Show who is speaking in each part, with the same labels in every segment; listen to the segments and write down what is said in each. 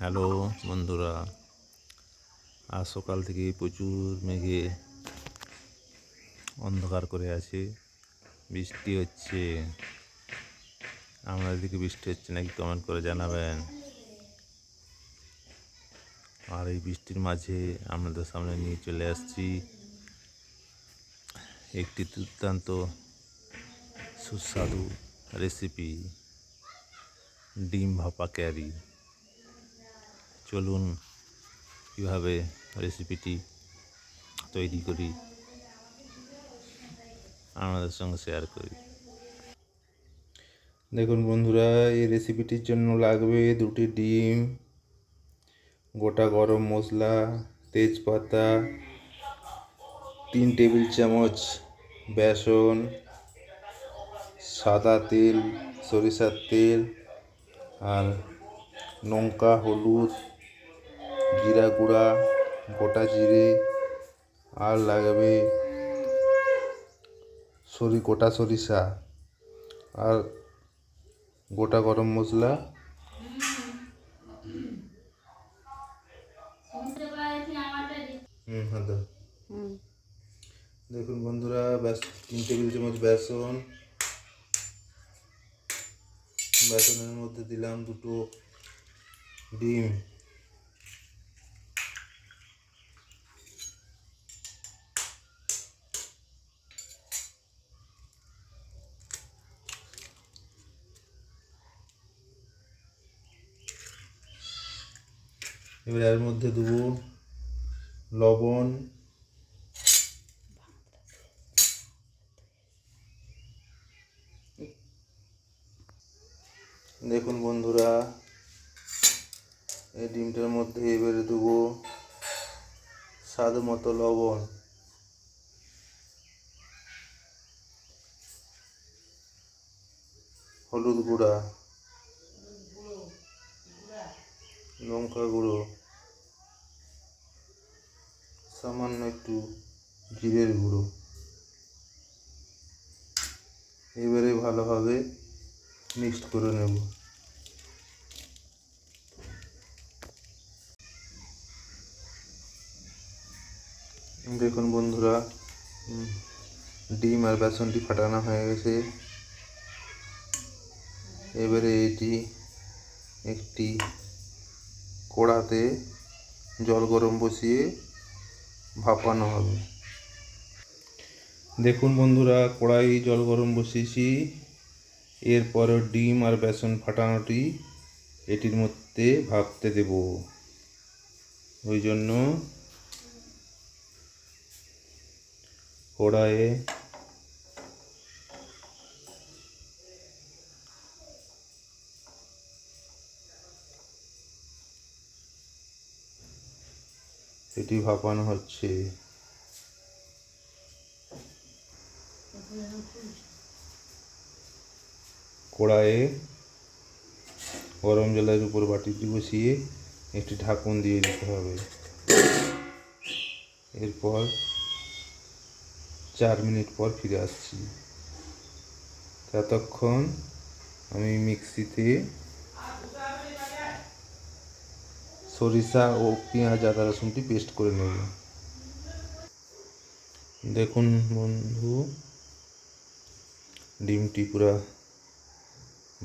Speaker 1: Hello বন্ধুরা, আজ সকাল থেকে প্রচুর মেঘে অন্ধকার করে আছে, বৃষ্টি হচ্ছে। আমাদের দিকে বৃষ্টি হচ্ছে নাকি কমেন্ট করে জানাবেন। আর এই বৃষ্টির মাঝে আপনাদের সামনে নিয়ে চলে আসছি একটি দুর্দান্ত সুস্বাদু রেসিপি ডিম ভাপা ক্যারি। চলুন কীভাবে রেসিপিটি তৈরি করি। আমাদের সঙ্গে শেয়ার করি।
Speaker 2: দেখুন বন্ধুরা, এই রেসিপিটির জন্য লাগবে দুটি ডিম, গোটা গরম মশলা, তেজপাতা, তিন টেবিল চামচ বেসন, সাদা তেল, সরিষার তেল, আর লঙ্কা, হলুদ জিরা গুঁড়া গোটা জিরে আর লাগবে সরি গোটা সরিষা। আর গোটা গরম মশলা। হুম হ্যাঁ দেখুন বন্ধুরা ব্যাস তিন টেবিল চামচ বেসন। বেসনের মধ্যে দিলাম দুটো ডিম। এবার এর মধ্যে দেবো লবণ। দেখুন বন্ধুরা, এই ডিমটার মধ্যে এবারে দেবো স্বাদ মতো লবণ। হলুদ গুঁড়া, লঙ্কা গুঁড়ো। সামান্য একটু জিরের গুঁড়ো। এবারে ভালোভাবে মিক্সড করে নেব। দেখুন বন্ধুরা ডিম আর বেসনটি ফাটানো হয়ে গেছে। এবারে এটি একটি কড়াতে জল গরম বসিয়ে ভাপানো হবে। দেখুন বন্ধুরা, কড়াই জল গরম বসিয়েছি। এরপর ডিম আর বেসন ফাটানোটি এটির মধ্যে ভাপতে দেব। ওই জন্য কড়াইয়ে এটি ভাপানো হচ্ছে। কড়াইয়ে গরম জলের উপর বাটিটি বসিয়ে একটি ঢাকন দিয়ে দিতে হবে। এরপর চার মিনিট পর ফিরে আসছি। ততক্ষণ আমি মিক্সিতে সরিষা ও পেঁয়াজ, আদা রসুনটি পেস্ট করে নেব। দেখুন বন্ধু, ডিমটি পুরা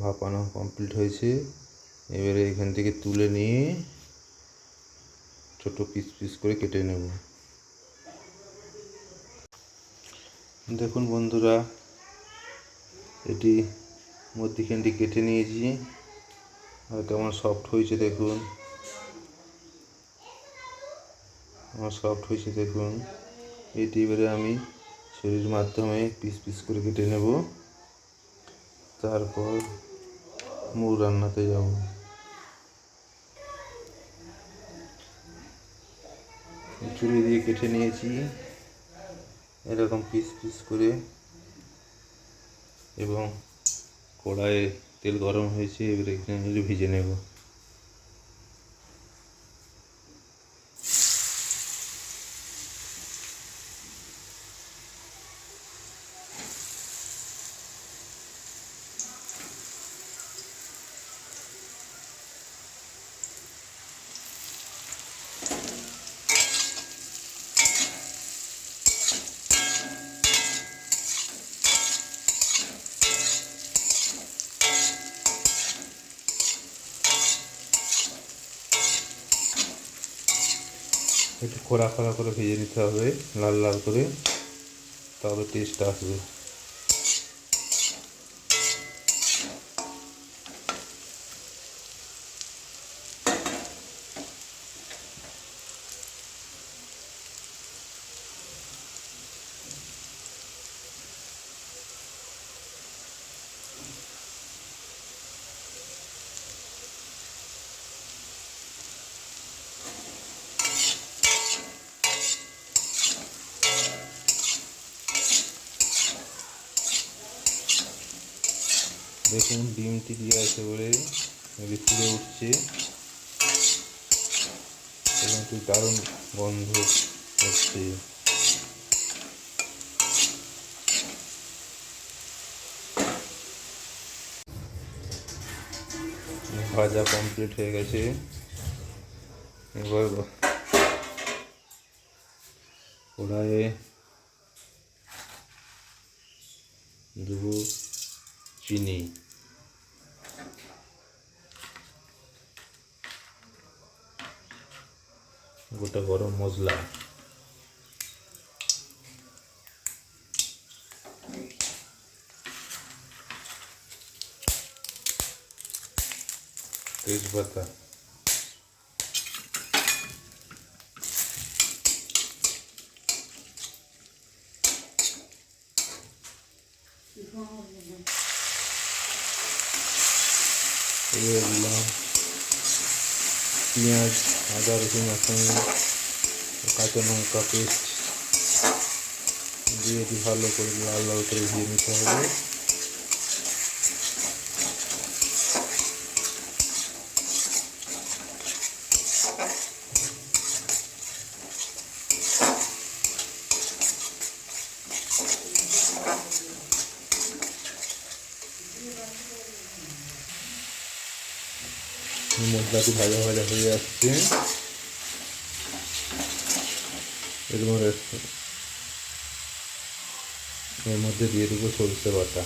Speaker 2: ভাপানো কমপ্লিট হয়েছে। এবারে এখান থেকে তুলে নিয়ে ছোট পিস পিস করে কেটে নেব। দেখুন বন্ধুরা, এটি মধ্যিখানটি কেটে নিয়েছি। আর কেমন সফট হয়েছে, দেখুন। আমার সফট হয়েছে দেখুন। এটি এবারে আমি ছুরির মাধ্যমে পিস পিস করে কেটে নেব। তারপর মুগ রান্নাতে যাব। ছুরি দিয়ে কেটে নিয়েছি। এরকম পিস পিস করে। এবং কড়াইয়ে তেল গরম হয়েছে, এবারে এখানে ভিজে নেব। একটু খোড়া খোড়া করে ভেজে নিতে হবে লাল লাল করে তবে টেস্ট আসবে। দেখুন ডিমটি দিয়ে আছে বলে ফুলে উঠছে। এবং একটু দারুণ গন্ধ হচ্ছে। ভাজা কমপ্লিট হয়ে গেছে। এবার কড়াইয়ে দেবো চিনি গোটা গরম মশলা। তেজপাতা। দিলাম পেঁয়াজ, আদা, রসুন সঙ্গে কাঁচা লঙ্কা, পেস্ট দিয়ে ভালো করে লাল লাল করে দিয়ে নিতে হবে। মশলাটি ভাজা ভাজা হয়ে যাচ্ছে এর মধ্যে এর মধ্যে দিয়ে দেবো সরষে বাটা।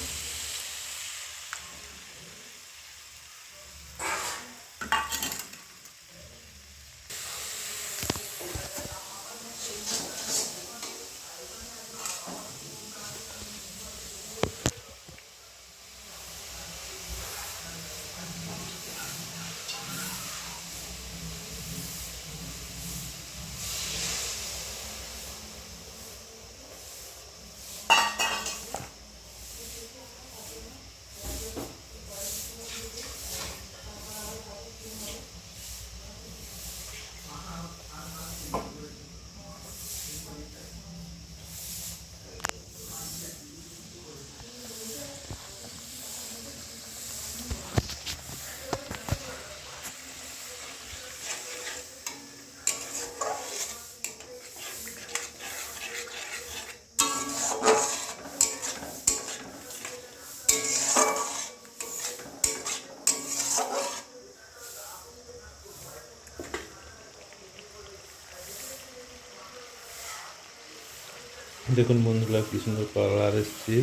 Speaker 2: দেখুন বন্ধুরা কি সুন্দর কালার এসছে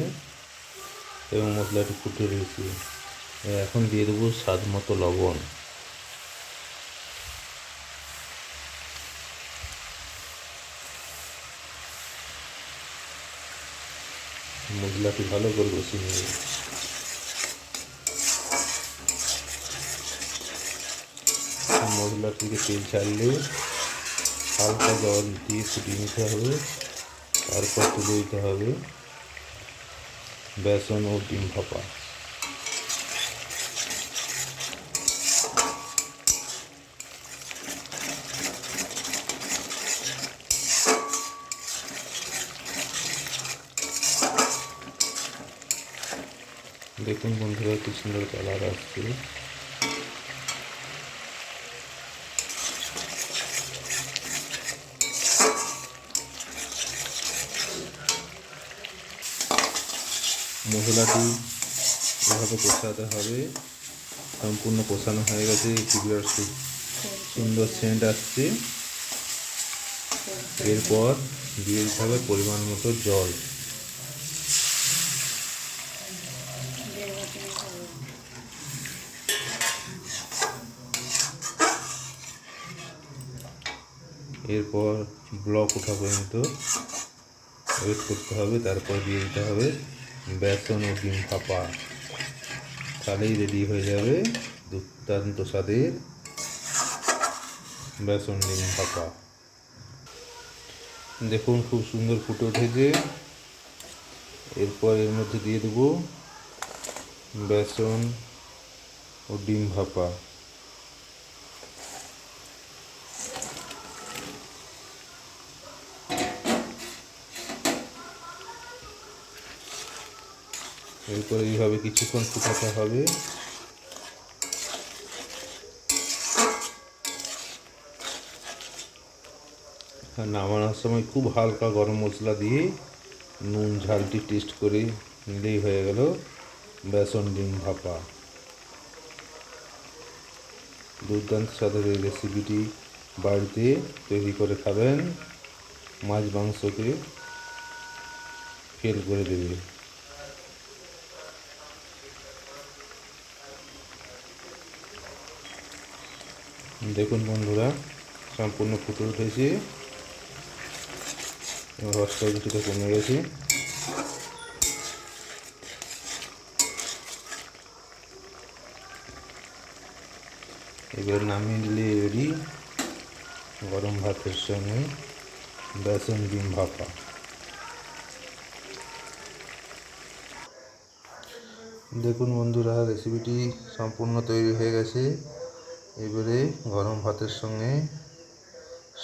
Speaker 2: এবং মশলাটি ফুটে রয়েছে। এখন দিয়ে দেবো স্বাদ মতো লবণ। মশলাটি ভালো করে কষিয়ে নেবে। মশলা থেকে তেল ছাড়লে হালকা জল দিয়ে ফুটিয়ে নিতে হবে। তারপর তুলে দিতে হবে? বেসন ও ডিম ভাপা। দেখুন বন্ধুরা কি সুন্দর কালার আসছে। মশলাটি এভাবে কষাতে হবে। সম্পূর্ণ কষানো হয়ে গেছে। বিরাট সুন্দর সেন্ট আসছে। এরপর দিয়ে দিতে হবে পরিমাণ মতো জল। এরপর ব্লক ওঠা পর্যন্ত ওয়েট করতে হবে। তারপর দিয়ে দিতে হবে বেসন ও ডিম ফাঁপা। তাহলেই রেডি হয়ে যাবে দুর্দান্ত স্বাদের বেসন ডিম ফাঁপা। দেখুন খুব সুন্দর ফুটে উঠেছে। এরপর এর মধ্যে দিয়ে দেবো বেসন ও ডিম ভাপা এরপর এইভাবে কিছুক্ষণ ফুটাতে হবে। নামানোর সময় খুব হালকা গরম মশলা দিয়ে নুন, ঝালটি টেস্ট করে নিলেই হয়ে গেল বেসন, ডিম ভাপা। দুর্দান্ত স্বাদের এই রেসিপিটি বাড়িতে তৈরি করে খাবেন, মাছ, মাংসকে ফেল করে দেবে। দেখুন বন্ধুরা, সম্পূর্ণ ফুটে উঠেছে। এবং রসটা কিছুটা কমে গেছে। এবার নামিয়ে নিলে রেডি গরম ভাতের সঙ্গে বেসন ডিম ভাপা। দেখুন বন্ধুরা রেসিপিটি সম্পূর্ণ তৈরি হয়ে গেছে। এবারে গরম ভাতের সঙ্গে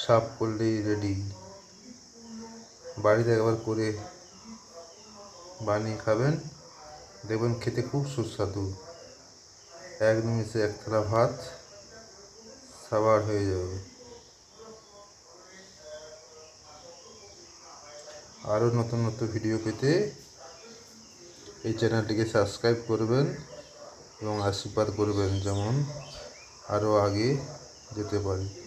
Speaker 2: সাফ করলেই রেডি বাড়িতে একবার করে বানিয়ে খাবেন। দেখবেন খেতে খুব সুস্বাদু। এক নিমিষে এক থালা ভাত সাবার হয়ে যাবে। আরও নতুন নতুন ভিডিও পেতে এই চ্যানেলটিকে সাবস্ক্রাইব করবেন এবং আশীর্বাদ করবেন যেমন আরও আগে যেতে পারি।